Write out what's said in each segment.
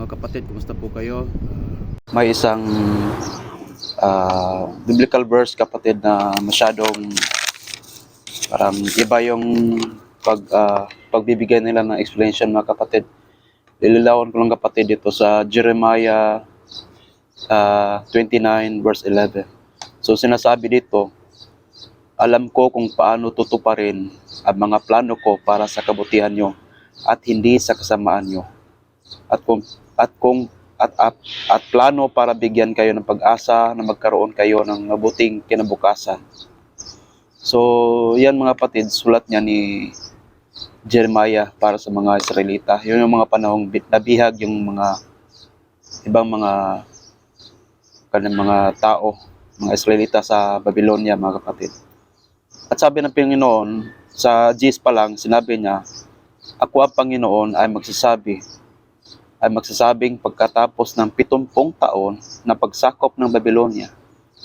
Mga kapatid, kumusta po kayo? May isang ah, biblical verse kapatid na masyadong parang iba yung pag ah, pagbibigay nila ng explanation mga kapatid. Lililawan ko lang kapatid dito sa Jeremiah ah, 29 verse 11. So sinasabi dito, alam ko kung paano tutuparin ang mga plano ko para sa kabutihan nyo at hindi sa kasamaan nyo. At kung at kung at, at, at plano para bigyan kayo ng pag-asa na magkaroon kayo ng mabuting kinabukasan. So, yan mga kapatid, sulat niya ni Jeremiah para sa mga Israelita. Yun yung mga panahong nabihag yung mga ibang mga kanilang mga tao, mga Israelita sa Babylonia, mga kapatid. At sabi ng Panginoon, sa Gis pa lang, sinabi niya, Ako ang Panginoon ay magsasabi, ay magsasabing pagkatapos ng pitumpong taon na pagsakop ng Babylonia,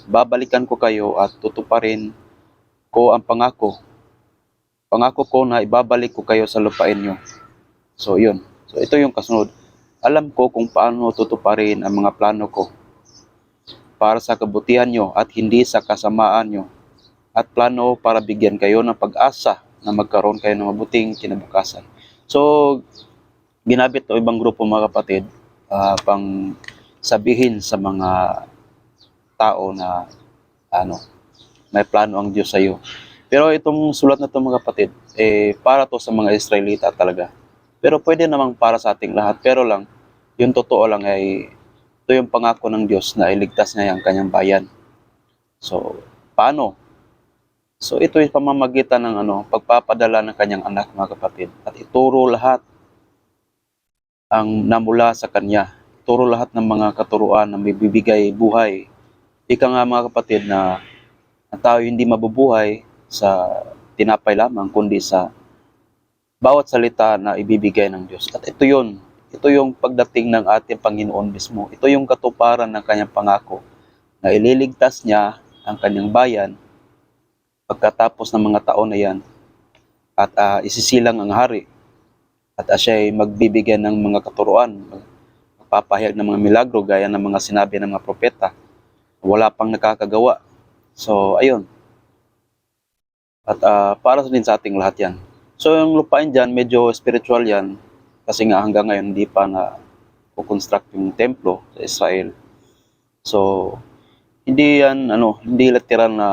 babalikan ko kayo at tutuparin ko ang pangako. Pangako ko na ibabalik ko kayo sa lupain nyo. So, yun. So, ito yung kasunod. Alam ko kung paano tutuparin ang mga plano ko para sa kabutihan nyo at hindi sa kasamaan nyo at plano para bigyan kayo ng pag-asa na magkaroon kayo ng mabuting kinabukasan. So, ginabit o ibang grupo mga kapatid ah, pang sabihin sa mga tao na ano, may plano ang Diyos sa iyo. Pero itong sulat na to mga kapatid, eh, para to sa mga Israelita talaga. Pero pwede namang para sa ating lahat. Pero lang, yung totoo lang ay ito yung pangako ng Diyos na iligtas niya ang kanyang bayan. So, paano? So, ito yung pamamagitan ng ano, pagpapadala ng kanyang anak mga kapatid. At ituro lahat ang namula sa kanya. Ituro lahat ng mga katuruan na may bibigay buhay. Ika nga mga kapatid na ang tao hindi mabubuhay sa tinapay lamang, kundi sa bawat salita na ibibigay ng Diyos. At ito yun, ito yung pagdating ng ating Panginoon mismo. Ito yung katuparan ng kanyang pangako na ililigtas niya ang kanyang bayan pagkatapos ng mga taon na yan at ah, isisilang ang hari at siya ay magbibigay ng mga katuruan, magpapahayag ng mga milagro gaya ng mga sinabi ng mga propeta. Wala pang nakakagawa. So, ayun. At ah, para din sa ating lahat yan. So, yung lupain dyan, medyo spiritual yan. Kasi nga hanggang ngayon, hindi pa na construct yung templo sa Israel. So, hindi yan, ano, hindi literal na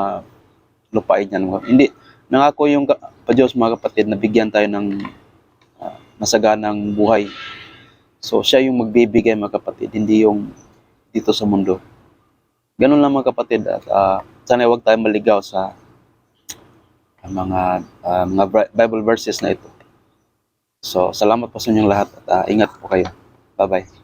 lupain yan. Hindi, nangako yung pa Diyos mga kapatid na bigyan tayo ng masaganang buhay. So, siya yung magbibigay mga kapatid, hindi yung dito sa mundo. Ganun lang mga kapatid at ah, sana huwag tayo maligaw sa mga ah, mga Bible verses na ito. So, salamat po sa inyong lahat at ah, ingat po kayo. Bye-bye.